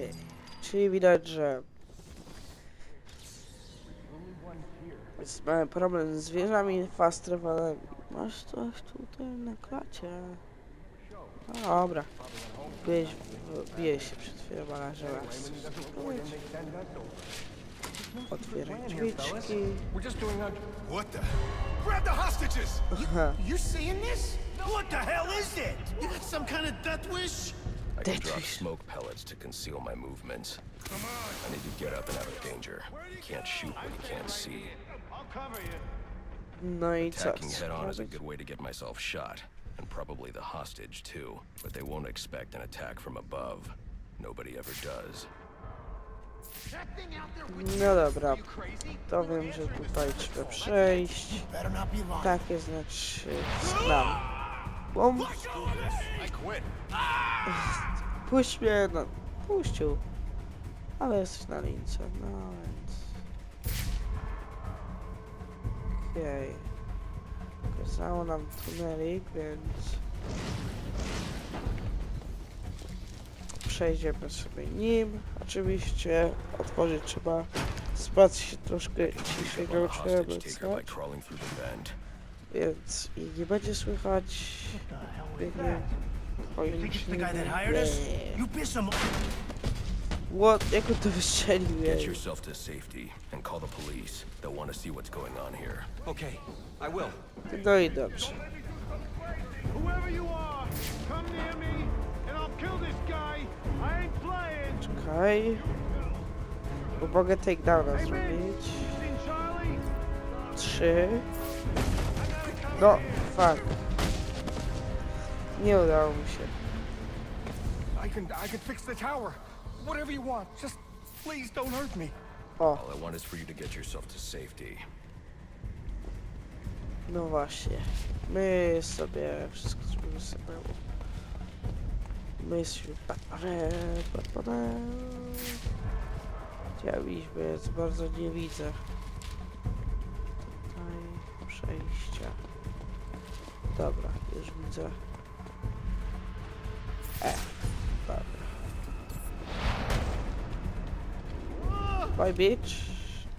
Okej. Czyli widać, że mały problem z wieżami fast travelem. Masz coś tutaj na klacie. No dobra. Bijeś, bije się przed chwilą, ale że spróbować. Otwieraj drzwiczki. What the? Grab the hostages! Aha. You seeing this? What the hell is it? You got some kind of death wish? I can drop smoke pellets to conceal my movements. I need to get up and out of danger. You can't shoot what you can't see. No i co? Attacking head on is a good way to get myself shot. And probably the hostage, too. But they won't expect an attack from above. Nobody ever does. No dobra. To wiem, że tutaj trzeba przejść. Better not. Takie znaczy znam. Quit. Puść mnie, no puścił. Ale jesteś na lince, no więc... Okej. Okazało nam tunelik, więc... Przejdziemy sobie nim. Oczywiście otworzyć trzeba spać się troszkę ciszej, żeby a trzeba hostage taker by stać, crawling through the vent. więc i nie będzie słychać biegnie Think it's the guy that hired us? Nie. You be some. What? Jak on to wystrzelił? Get jej? yourself to safety and call the police. They'll want to see what's going on here. Okay, I will. No i dobrze. Whoever you are, come near me and I'll kill this guy. I ain't playing. Czekaj. Bo mogę takedowna Hey, man, zrobić. seen Charlie? Trzy. No, fuck. Nie udało mi się. I can I can fix the tower. Whatever you want. Just please don't hurt me. O, All I want is for you to get yourself to safety. no właśnie. My sobie wszystko zrobimy sobie. My sobie parę, parę. Chcieliśmy, za bardzo nie widzę. Tutaj przejścia. Dobra, już widzę. E, dobra. Bye bitch.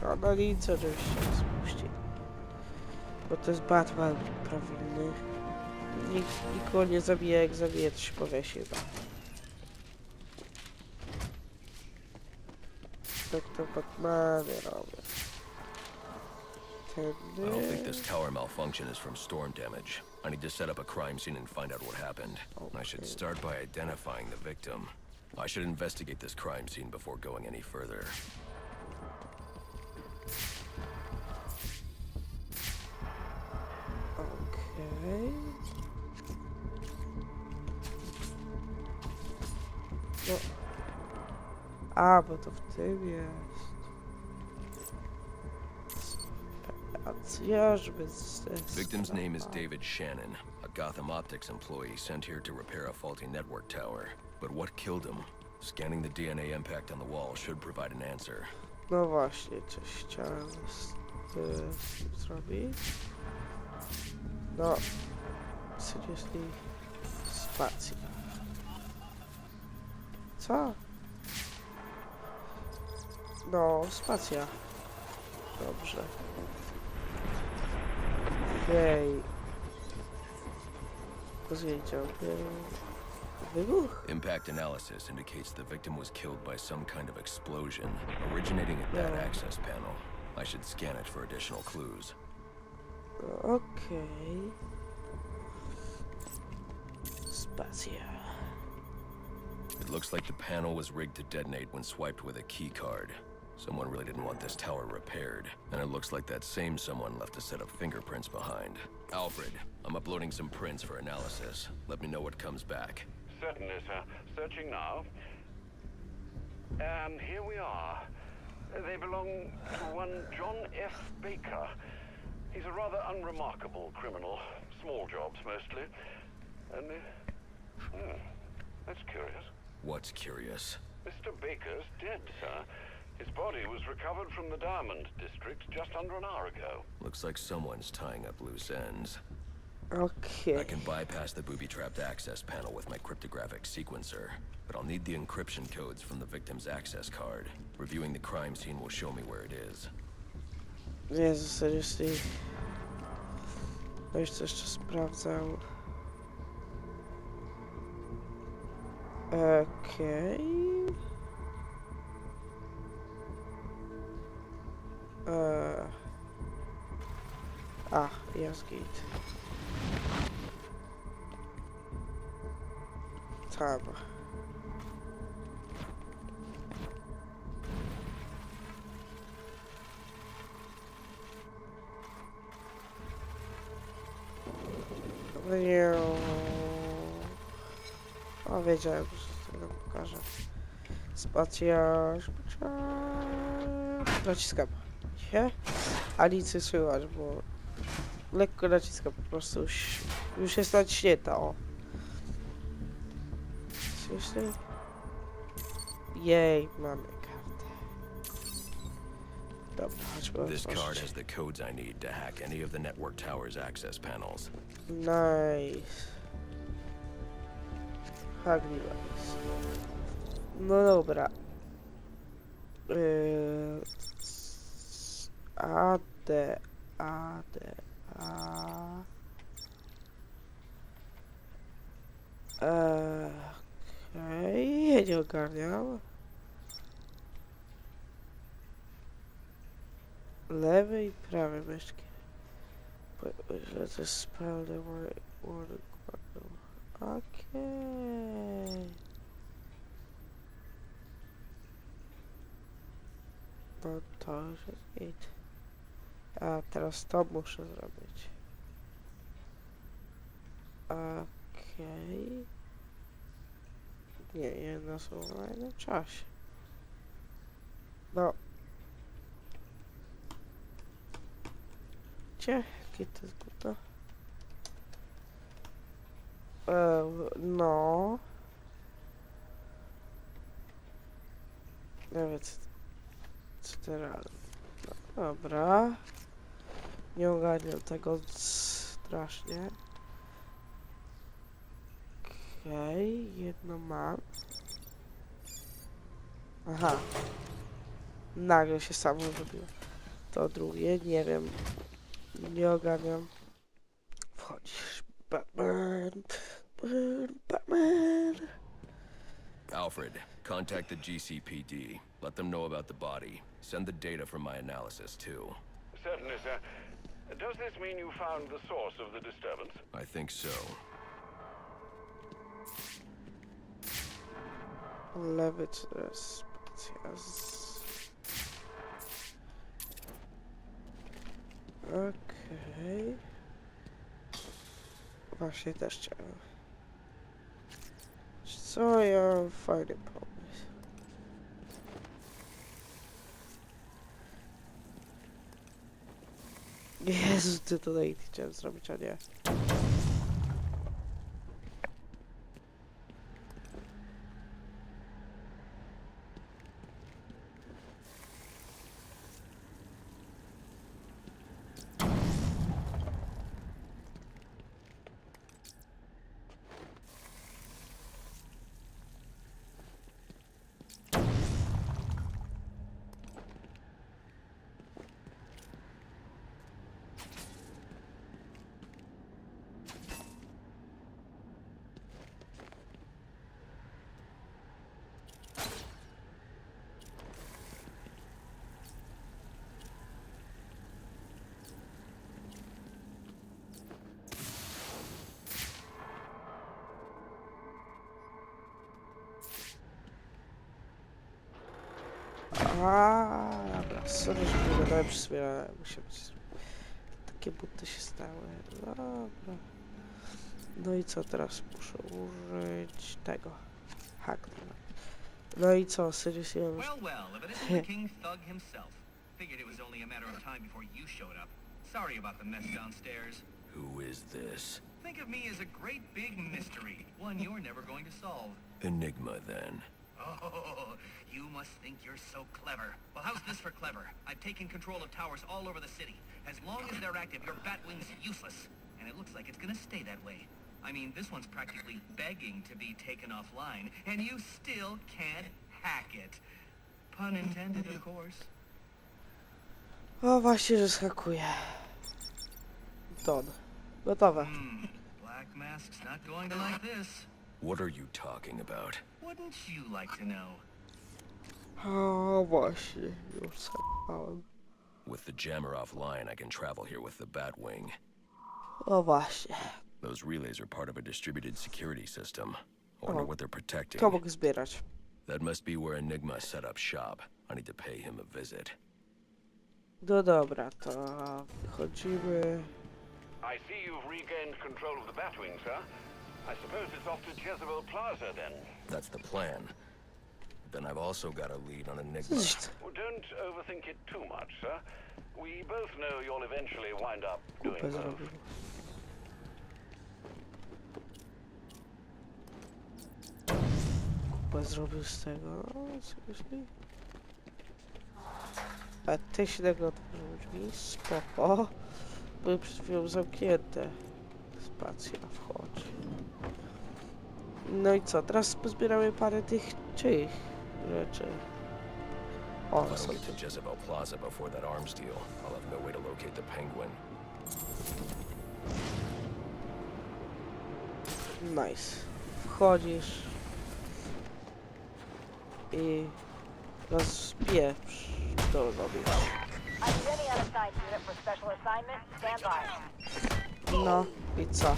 No na nic oczywiście spuści. Bo to jest Batman prawilny. Nikt nikogo nie zabije, jak zabije, to się powiesi chyba. Tak to Batmany robią. I don't think this tower malfunction is from storm damage. I need to set up a crime scene and find out what happened. I should start by identifying the victim. I should investigate this crime scene before going any further. Okej. No. A, bo to w tym jest. Victim's name is David Shannon, a Gotham Optics employee sent here to repair a faulty network tower. But what killed him? Scanning the DNA impact on the wall should provide an answer. No właśnie, coś chciałem z, y, z tym zrobić. No. Seriously. Spacja. Co? No, spacja. Dobrze. Okej. Wybuch. Impact analysis indicates the victim was killed by some kind of explosion originating at that Yeah. access panel. I should scan it for additional clues. Okay. Spacja. It looks like the panel was rigged to detonate when swiped with a key card. Someone really didn't want this tower repaired, and it looks like that same someone left a set of fingerprints behind. Alfred, I'm uploading some prints for analysis. Let me know what comes back. Certainly, sir. Searching now. And here we are. They belong to one John F. Baker. He's a rather unremarkable criminal. Small jobs mostly. And. Uh, hmm, that's curious. What's curious? Mr. Baker's dead, sir. His body was recovered from the Diamond District just under an hour ago. Looks like someone's tying up loose ends. Okay. I can bypass the booby-trapped access panel with my cryptographic sequencer, but I'll need the encryption codes from the victim's access card. Reviewing the crime scene will show me where it is. Jezu, seriously. Ktoś coś jeszcze sprawdzał. Okej. Eee. A, jest git. Tam. Nie. O, wiedziałem, że tego pokażę. Spacja. Naciskam. Nie? A nic nie słychać, bo lekko naciskam po prostu już, już jest naciśnięta, o. Słyszy? Jej, mamy kartę. Dobra, chodźmy This card has the codes I need to hack any of the network tower's access panels. Nice. Hack device. No dobra. Yy, A, D, A, D, A. Okej, ja nie ogarniam. Lewy i prawy myszki. Let's spell the word, word, Okay. To już jest git. A teraz to muszę zrobić. Okej. Nie, jedno słowo na czasie. No. Gdzie? Jakie to jest głupie? E, no. Nawet co teraz? No, dobra. Nie ogarniam tego strasznie. Okej, jedno mam. Aha. Nagle się samo zrobiło. To drugie, nie wiem. Nie ogarniam. Wchodzisz. Batman. Batman. Alfred, contact the GCPD. Let them know about the body. Send the data from my analysis, too. Certainly, sir. Does this mean you found the source of the disturbance? I think so. Lewy czy spacja z... Okej. Właśnie też chciałem. Wiesz Co ja mam fajny pomysł. Jezu, ty tutaj chciałem zrobić, a nie. Dobra, sorry, że nie gadałem muszę być... Takie buty się stały, dobra. No i co teraz? Muszę użyć tego. Hack. No i co, King Thug himself. Figured it was only a matter of time before you showed up. Sorry about the mess downstairs. Who is this? Think of me as a great big mystery, one you're never going to solve. Enigma, then. Oh, you must think you're so clever. Well, how's this for clever? I've taken control of towers all over the city. As long as they're active, your Batwing's useless. And it looks like it's gonna stay that way. I mean, this one's practically begging to be taken offline, and you still can't hack it. Pun intended, of course. O, właśnie, że skakuje. Don. Gotowe. Hmm, Black Mask's not going to like this. What are you talking about? Wouldn't you like to know? O, właśnie. Już skakałem. With the jammer offline, I can travel here with the Batwing. O, właśnie. Those relays are part of a distributed security system. I wonder Oh. what they're protecting. To mogę zbierać. That must be where Enigma set up shop. I need to pay him a visit. No dobra, to wychodzimy. I see you've regained control of the Batwing, sir. I suppose it's off to Jezebel Plaza, then. That's the plan. Then I've also got a lead on Enigma. Zresztą. Well, don't overthink it too much, sir. We both know you'll eventually wind up doing Kupę both. zrobił. Kupę zrobił z tego. No, seriously? A ty się tego otworzył drzwi? Spoko. Były przed chwilą zamknięte. Spacja, wchodź. No i co? Teraz pozbieramy parę tych czych rzeczy. O, If I są to Jezebel Plaza before that arms deal, I'll have no way to locate the Penguin. Nice. Wchodzisz i rozpieprz to robisz. I need any unassigned unit for special assignment. Stand by. No i co?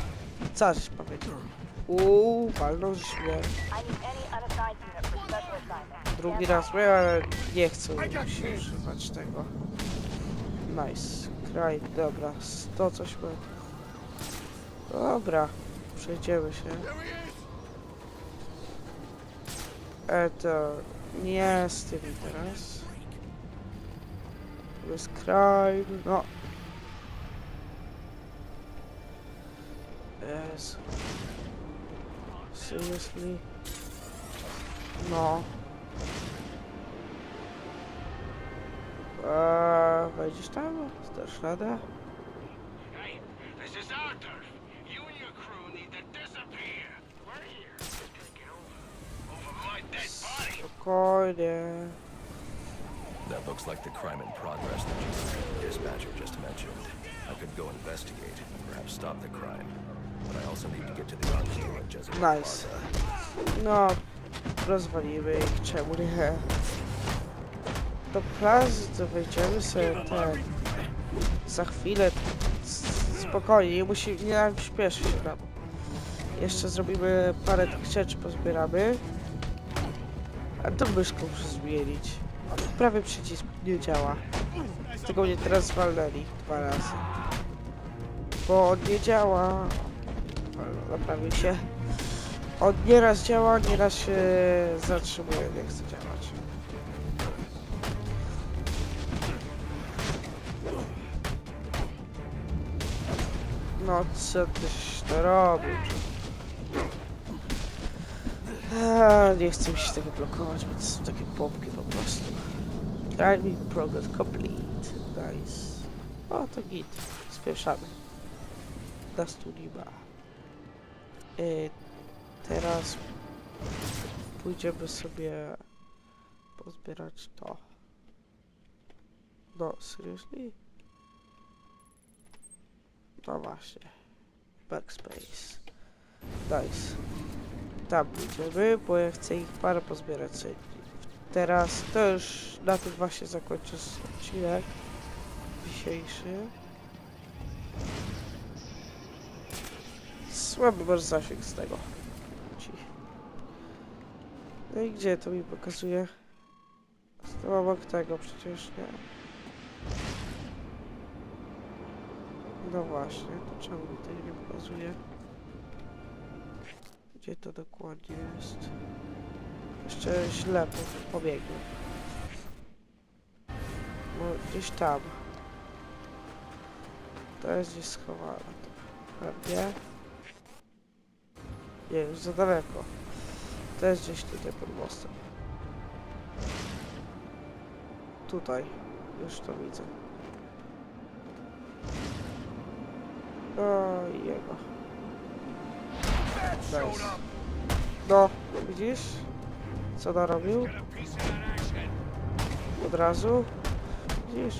Co żeś powiedział? Uuu, mnie. Special assignment. Drugi raz mówię, ale nie chcę się używać tego. Nice. Kraj, dobra. To coś ma. Dobra. Przejdziemy się. E to nie z tym teraz. To jest kraj. No. Jezu. Seriously? No. Eee, wejdziesz tam? Zdasz radę? Hey, this is Arthur. You and your crew need to disappear. We're here. Take it over. Over my dead body. Spokojnie. That looks like the crime in progress that your dispatcher just mentioned. I could go investigate, perhaps stop the crime. Nice. No, rozwalimy ich, czemu nie? Do plaży to wejdziemy sobie ten... Za chwilę. Spokojnie, nie musi, nie nam śpieszy się nam. Jeszcze zrobimy parę tych rzeczy, pozbieramy. A to myszką muszę zmienić. Prawy przycisk nie działa. Tego mnie teraz zwalnęli dwa razy. Bo on nie działa. Naprawił się. On nieraz działa, nieraz się zatrzymuje, nie chce działać. No co tyś to robił? Eee, nie chcę mi się tego blokować, bo to są takie pompki po prostu. Driving progress complete. Nice. O, to git. Spieszamy. Na studiba. Yy, teraz pójdziemy sobie pozbierać to. No, seriously? No właśnie. Backspace. Nice. Tam pójdziemy, bo ja chcę ich parę pozbierać sobie. Teraz to już na tym właśnie zakończę odcinek dzisiejszy. Słaby masz zasięg z tego. No i gdzie to mi pokazuje? To obok tego przecież nie. No właśnie, to czemu mi tego nie pokazuje? Gdzie to dokładnie jest? Jeszcze źle po- pobiegłem. No gdzieś tam. To jest gdzieś schowane. Pewnie. Nie, już za daleko. To jest gdzieś tutaj pod mostem. Tutaj. Już to widzę. O, jego. Nice. No, widzisz? Co narobił? Od razu? Widzisz?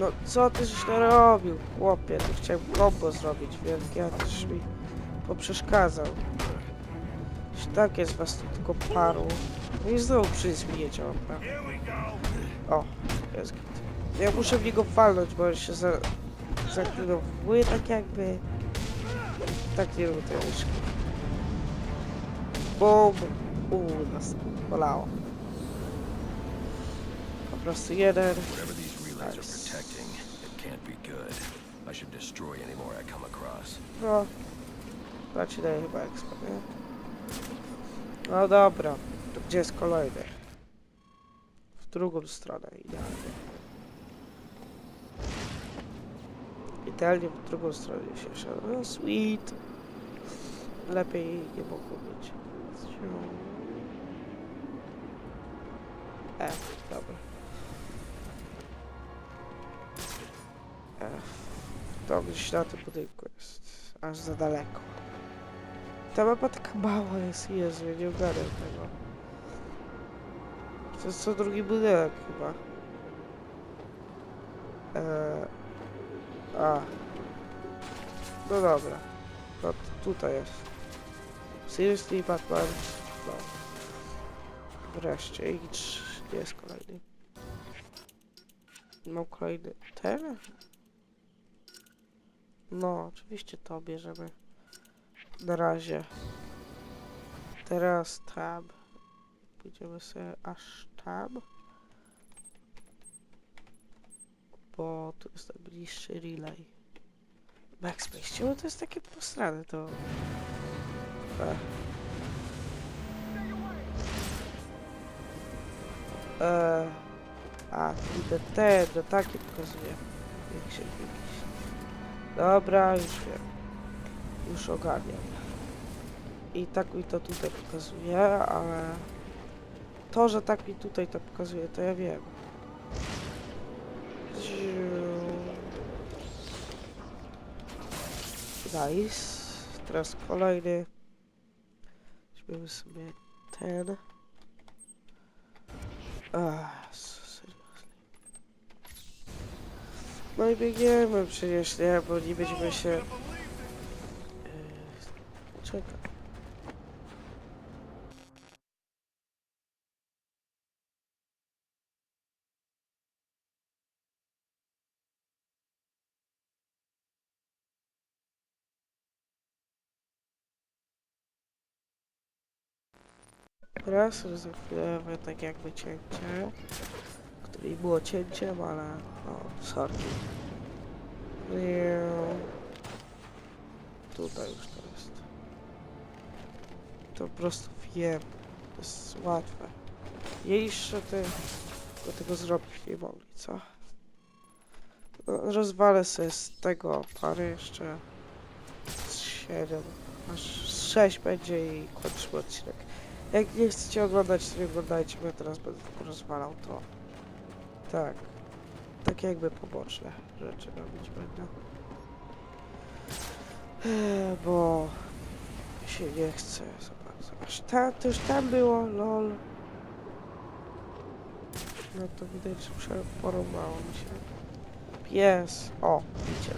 No, co ty żeś narobił, chłopie? Tu chciałem kombo zrobić wielkie, a tyś mi poprzeszkadzał. Tak jest was tu tylko paru. No i znowu działa, prawda? O, jest git. Ja muszę w niego walnąć, bo on się za... zaktywowuje tak jakby... Tak nie lubię tej łyżki. Bum! Uuu, nas bolało. Po prostu jeden. Relays are protecting, it can't be good. I should destroy any more I come across. No. Raczej daje chyba expo, nie? No dobra. To gdzie jest kolejny? W drugą stronę, idealnie. Idealnie w drugą stronę się szedł. No sweet. Lepiej nie mogło być. E, dobra. To gdzieś na tym budynku jest. Aż za daleko. Ta mapa taka mała jest, Jezu, ja nie ogarniam tego. To jest co drugi budynek chyba. Eee, a. No dobra. No tutaj jest. Seriously, Batman. No. Wreszcie. I gdzie jest kolejny? Mam kolejny. Ten? No, oczywiście to bierzemy. Na razie. Teraz tab. Pójdziemy sobie aż tab. Bo tu jest najbliższy relay. Backspace. Czemu to jest takie posrane to? E. E. A, idę te, do takie pokazuje. Jak się jakiś. Dobra, już wiem. Już ogarniam. I tak mi to tutaj pokazuje, ale to, że tak mi tutaj to pokazuje, to ja wiem. Nice. Teraz kolejny. Weźmiemy sobie ten. Ach, seriously. No i biegniemy przecież, nie? Bo nie będziemy się... Yy, czekaj. Raz, mamy tak jakby cięcie, nie było cięciem, ale no, sorki. Riu. Tutaj już to jest. To po prostu wiem. To jest łatwe. Jeszcze ty do tego zrobić nie mogli, co? No, rozwalę sobie z tego parę jeszcze z 7, aż z 6 będzie i kończymy odcinek. Jak nie chcecie oglądać, to nie oglądajcie, bo ja teraz będę rozwalał to. Tak. Tak jakby poboczne rzeczy robić będę. Eee, Bo się nie chce za bardzo. Aż ta, to już tam było, lol. No to widać, że porąbało mi się. Pies. O, widzicie.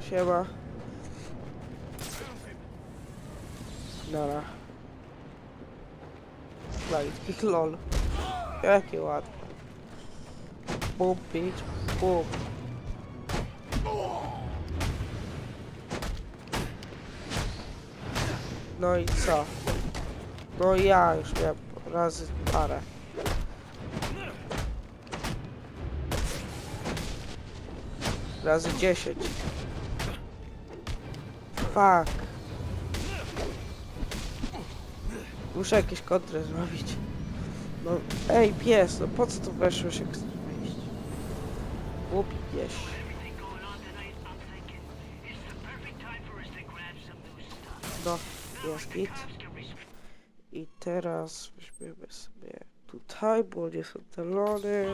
Siema. Nara. Lightkick, lol. Jakie ładne. Bum, bitch, bum. No i co? No ja już miałem razy parę. Razy dziesięć. Fuck. Muszę jakieś kontry zrobić. No, ej, pies, no po co tu weszłeś jak chcesz wyjść? Głupi pies. No, jest git. I teraz weźmiemy sobie tutaj, bo nie są talony.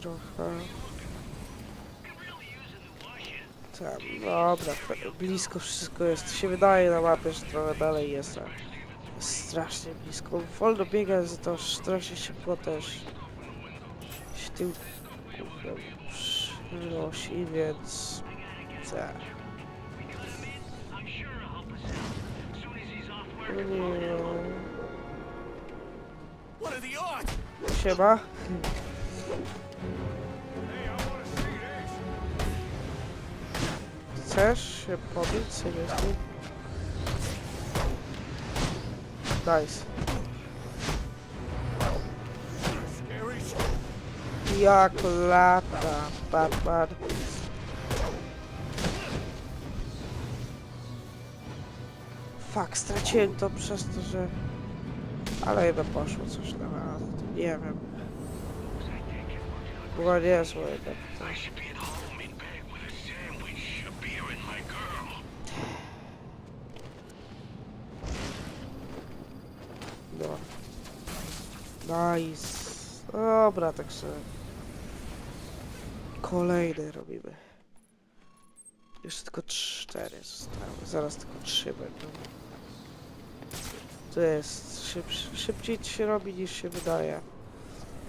Trochę. Tam, dobra, blisko wszystko jest. Się wydaje na mapie, że trochę dalej jest. Strasznie blisko. Wolno biega, za to strasznie szybko też się tym przynosi, więc tak. Siema. Chcesz się pobić? Seriously? Nice. Jak lata, Batman. Fuck, straciłem to przez to, że... Ale jedno poszło coś na raz. Nie wiem. Było niezłe jednak. Nice. Dobra, tak sobie. Kolejny robimy. Jeszcze tylko cztery zostały. Zaraz tylko trzy będą. To jest szyb, szybciej ci się robi niż się wydaje.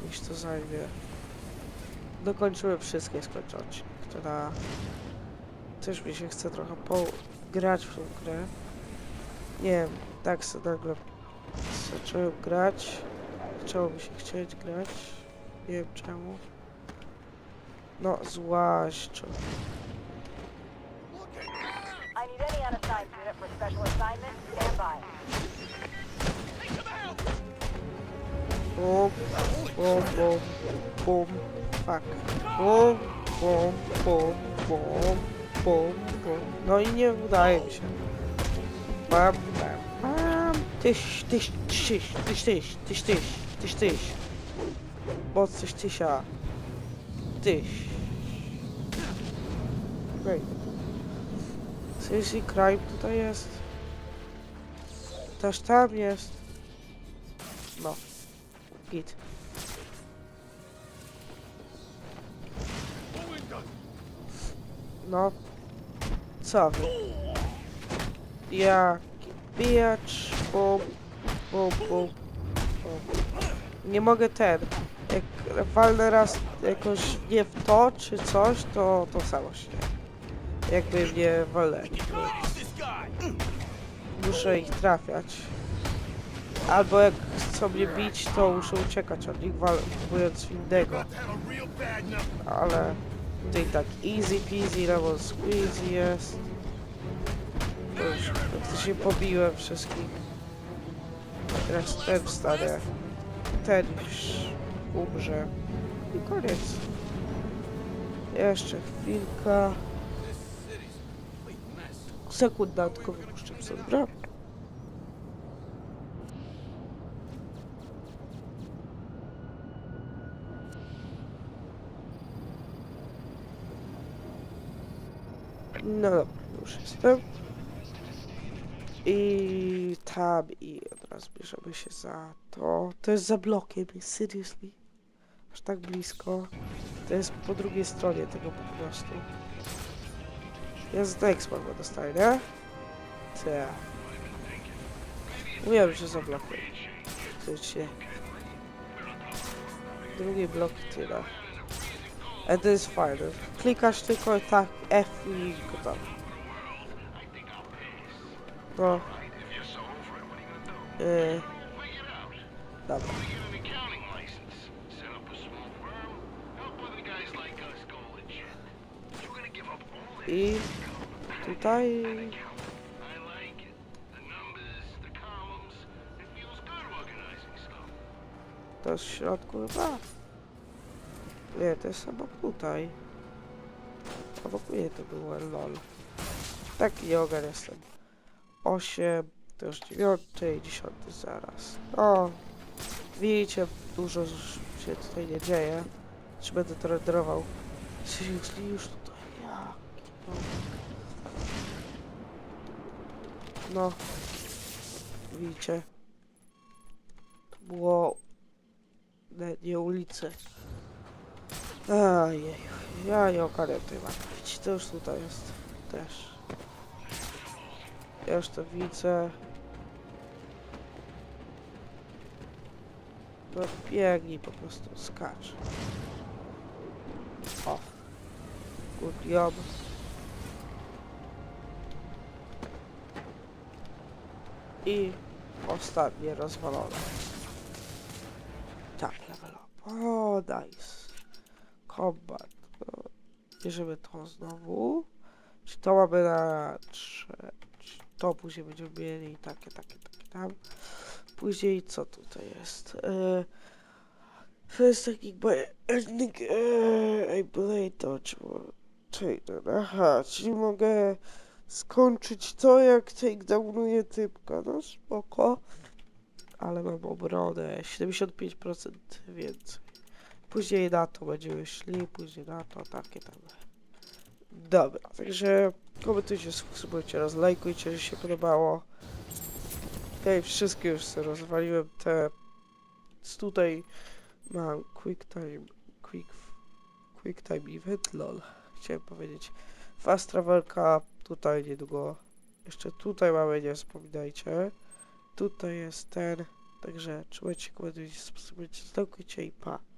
Niż to zajmie. Dokończyłem wszystkie skończyć. Która też mi się chce trochę pograć w tą grę. Nie wiem, tak sobie nagle zacząłem grać. Zaczęło mi się chcieć grać. Nie wiem czemu. No, zwłaszcza. I need any unassigned unit for special assignment. Stand by. Bum, bum, bum, bum, fuck. Bum, bum, bum, bum, bum, bum. No i nie udaje mi się. Bam, bam, bam. Tyś, tyś, tyś, tyś, tyś, tyś, tyś, tyś, tyś. Moc coś tysia. Tyś. Okej. Seriously, crime tutaj jest. Też tam jest. No. Git. No. Co wy? Ja bijacz, bum, bum, bum, bum. Nie mogę ten. Jak walnę raz jakoś nie w to, czy coś, to to samo się. Jakby mnie walnęli. Muszę ich trafiać. Albo jak chcą mnie bić, to muszę uciekać od nich, waląc innego. Ale tutaj tak easy peasy, lemon squeezy jest. To już praktycznie pobiłem wszystkich. Teraz ten wstanie. Ten już umrze. I koniec. Jeszcze chwilka. Sekunda, tylko wypuszczę sobie, dobra? No dobra, już jestem. I tam i od razu bierzemy się za to. To jest za blokiem, seriously. Aż tak blisko. To jest po drugiej stronie tego po prostu. Ja z Dexman dostaję, nie? Te. Mówiłem, że za blokiem. Się. Drugi blok tyle. A to jest fajne. Klikasz tylko tak F i go tam. No. Yy... Dobra. I tutaj... To jest w środku chyba? Nie, to jest chyba tutaj. Obok mnie to było, lol. Taki ogar jestem. 8 to już 9 i 10 zaraz. O, widzicie, dużo się tutaj nie dzieje. Czy będę to renderował? Jeśli już tutaj, jaki no. No, widzicie, to było nie, nie ulicy. Ajej, ja nie ogarniam tej mapy. To już tutaj jest też. Ja już to widzę. Biegnij po prostu, skacz. O. Good job. I ostatnie rozwalone. Tak, level up. O, nice. Combat. Bierzemy to znowu. Czy to mamy na 3? To później będziemy mieli takie, takie, takie tam. Później co tutaj jest? Eee, First taking by ending eee, blade dodge. Aha, czyli mogę skończyć to jak takedownuję typka. No spoko. Ale mam obronę 75% więcej. Później na to będziemy szli, później na to, takie tam. Dobra, także komentujcie, subskrybujcie, rozlajkujcie, że się podobało. Okej, wszystkie już sobie rozwaliłem te... Tutaj mam quick time, quick, quick time event, lol. Chciałem powiedzieć. Fast travelka, tutaj niedługo. Jeszcze tutaj mamy, nie wspominajcie. Tutaj jest ten, także trzymajcie, komentujcie, subskrybujcie, stalkujcie i pa.